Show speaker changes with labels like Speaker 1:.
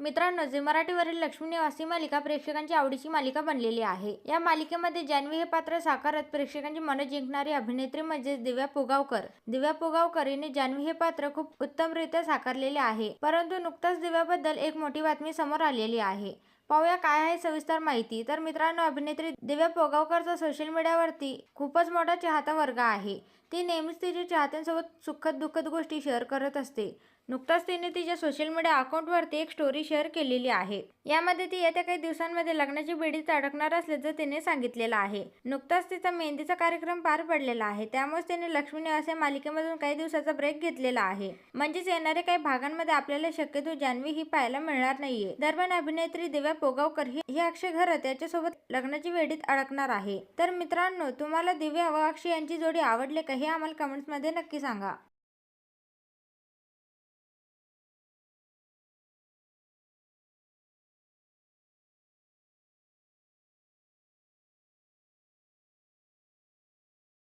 Speaker 1: मित्रांनो जे मराठीवरील लक्ष्मी निवासी मालिका प्रेक्षकांची आवडीची मालिका बनलेली आहे. या मालिकेमध्ये जान्हवी हे पात्र साकारत प्रेक्षकांची मन जिंकणारी अभिनेत्री म्हणजे दिव्या पुगावकर. दिव्या पुगावकर हिने जान्हवी हे पात्र खूप उत्तमरित्या साकारलेले आहे. परंतु नुकताच दिव्याबद्दल एक मोठी बातमी समोर आलेली आहे. पाहूया काय आहे सविस्तर माहिती. तर मित्रांनो अभिनेत्री दिव्या पोगावकरचा सोशल मीडियावरती खूपच मोठा चाहता वर्ग आहे. ती नेहमीच तिच्या चाहत्यांसोबत सुखद दुःखद गोष्टी शेअर करत असते. नुकताच तिने तिच्या सोशल मीडिया अकाउंटवरती एक स्टोरी शेअर केलेली आहे. यामध्ये ती येत्या काही दिवसांमध्ये लग्नाची बेडीत अडकणार असल्याचं तिने सांगितलेलं आहे. नुकताच तिचा मेहंदीचा कार्यक्रम पार पडलेला आहे. त्यामुळे तिने लक्ष्मी निवास या मालिकेमधून काही दिवसाचा ब्रेक घेतलेला आहे. म्हणजेच येणाऱ्या काही भागांमध्ये आपल्याला शक्यतो जान्हवी ही पाहायला मिळणार नाहीये. दरम्यान अभिनेत्री दिव्या पोगावकर ही अक्षय घरत याच्यासोबत लग्नाची वेडीत अडकणार आहे. तर मित्रांनो तुम्हाला दिव्या व अक्षय यांची जोडी आवडले का हे आम्हाला कमेंट्समध्ये नक्की सांगा.